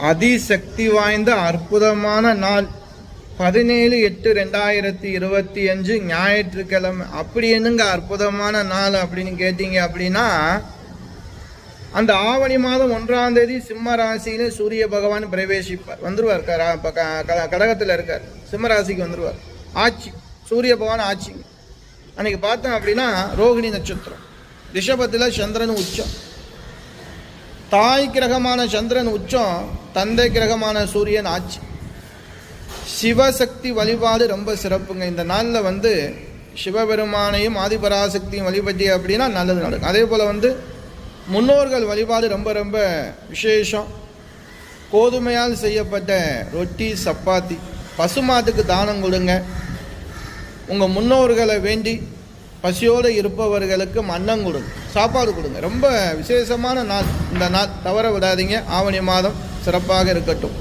அதிசக்தி வாய்ந்த அற்புதமான நாள். பதினேழு எட்டு ரெண்டாயிரத்தி இருபத்தி அஞ்சு ஞாயிற்றுக்கிழமை. அப்படி என்னங்க அற்புதமான நாள் அப்படின்னு கேட்டீங்க அப்படின்னா அந்த ஆவணி மாதம் ஒன்றாம் தேதி சிம்ம ராசியில சூரிய பகவான் பிரவேசிப்பார். வந்துருவார் க- ர- க- க- கடகத்தில் இருக்கார். சிம்ம ராசிக்கு வந்துருவார். ஆட்சி சூரிய பகவான் ஆட்சி. அன்னைக்கு பார்த்தோம் அப்படின்னா ரோகிணி நட்சத்திரம். ரிஷபத்தில் சந்திரன் உச்சம். தாய் கிரகமான சந்திரன் உச்சம் தந்தை கிரகமான சூரியன் ஆட்சி. சிவசக்தி வழிபாடு ரொம்ப சிறப்புங்க. இந்த நாளில் வந்து சிவபெருமானையும் ஆதிபராசக்தியும் வழிபட்டி அப்படின்னா நல்லது நடக்கும். அதே போல் வந்து முன்னோர்கள் வழிபாடு ரொம்ப ரொம்ப விசேஷம். கோதுமையால் செய்யப்பட்ட ரொட்டி சப்பாத்தி பசுமாட்டுக்கு தானம் கொடுங்க. உங்கள் முன்னோர்களை வேண்டி பசியோடு இருப்பவர்களுக்கு மன்னம் கொடுங்க சாப்பாடு கொடுங்க. ரொம்ப விசேஷமான நாள். இந்த நாள் தவற விடாதீங்க. ஆவணி மாதம் சிறப்பாக இருக்கட்டும்.